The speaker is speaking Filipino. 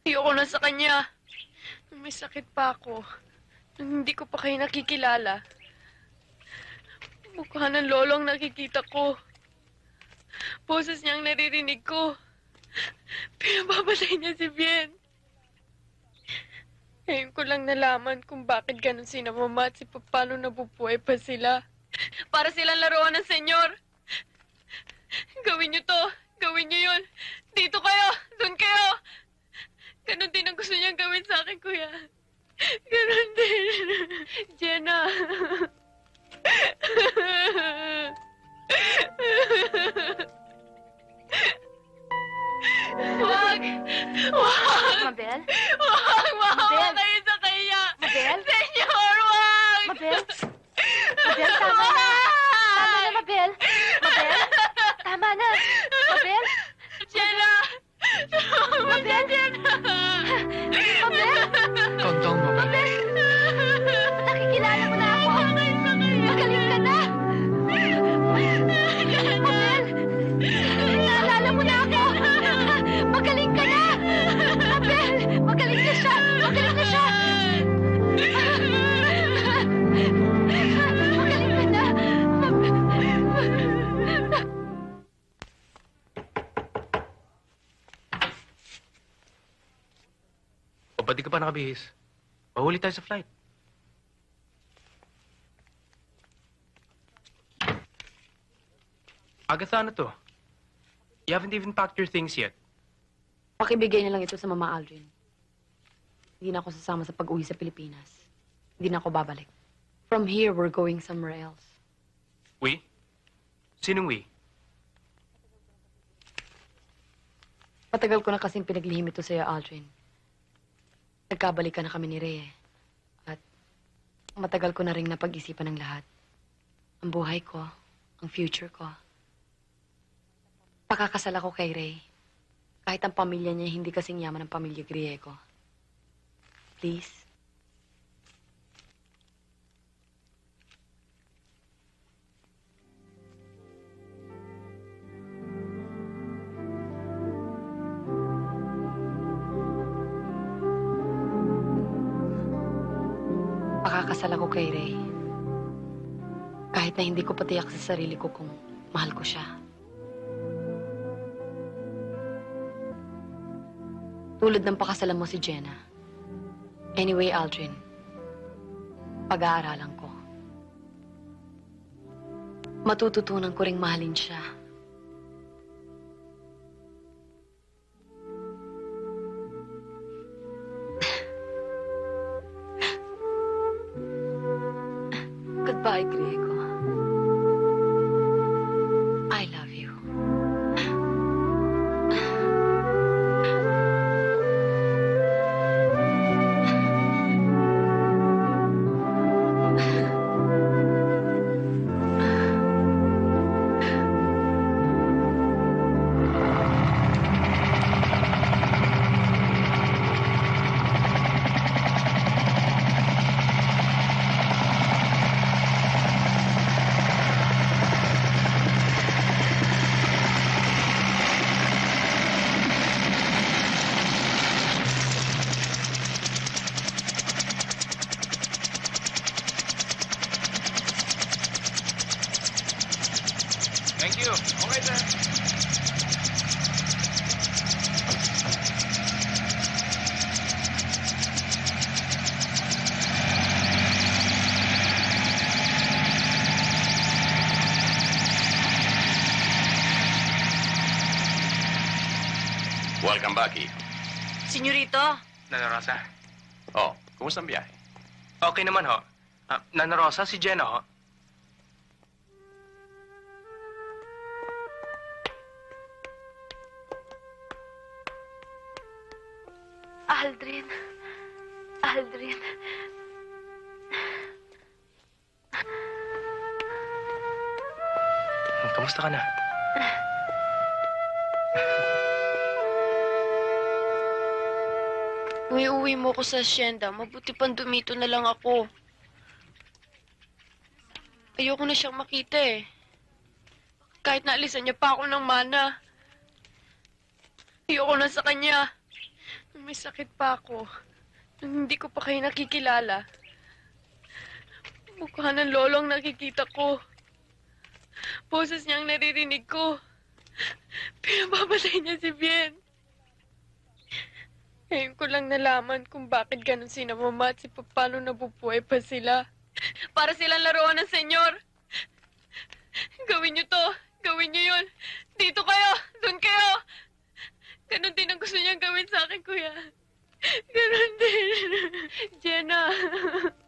Ayoko na sa kanya. Nung may sakit pa ako. Nung hindi ko pa kayo nakikilala. Mukha ng lolong nakikita ko. Boses niyang naririnig ko. Pinababatay niya si Bien. Ngayon ko lang nalaman kung bakit ganun si mama at si paano nabubuhay pa sila. Para silang laruan ng senyor. Gawin niyo to. Gawin niyo yun. Dito kayo. Doon kayo. Ganon din ang gusto niyang gawin sa akin, kuya. Ganon din. Jenna. Wag! Wag! Mabel? Wag! Mabel? kayo sa kaya! Mabel? Senyor, wag! Mabel? Mabel, tama na. Tama na, Mabel. Mabel? Tama na. Ba't di ka pa nakabihis? Mahuli tayo sa flight. Agatha, ano to? You haven't even packed your things yet. Pakibigay na lang ito sa Mama Aldrin. Hindi na ako sasama sa pag-uwi sa Pilipinas. Hindi na ako babalik. From here, we're going somewhere else. We? Sinong we? Matagal ko na kasing pinaglihim ito sa'yo, Aldrin. Nagkabalikan na kami ni Rhea. At matagal ko na rin napag-isipan ng lahat. Ang buhay ko, ang future ko. Pakakasal ako kay Ray. Kahit ang pamilya niya hindi kasing yaman ng pamilya Griego. Please? Pakakasal ako kay Ray. Kahit na hindi ko patiyak sa sarili ko kung mahal ko siya. Tulad ng pakasalan mo si Jenna. Anyway, Aldrin, pag-aaralan ko. Matututunan ko ring mahalin siya. Goodbye, Griego. Welcome back, hijo. Senyorito, Nana Rosa. Oh, kumusta ang biyahe? Okay naman, ho. Ah, Nana Rosa, si Jenna, ho. Aldrin. Aldrin. Kamusta ka na? kung iuwi mo ko sa asyenda, mabuti pang dumito na lang ako. Ayoko na siyang makita eh. Kahit naalisan niya pa ako ng mana. Ayoko na sa kanya. Nung may sakit pa ako, nung hindi ko pa kayo nakikilala, mukha ng lolo ang nakikita ko. Boses niya ang naririnig ko. Pinababatay niya si Bien. Ngayon ko lang nalaman kung bakit ganun si mama at si paano nabubuhay pa sila. Para silang laruan ng senyor. Gawin niyo to. Gawin niyo yun. Dito kayo. Doon kayo. Ganun din ang gusto niyang gawin sa akin, kuya. Ganun din. Jenna.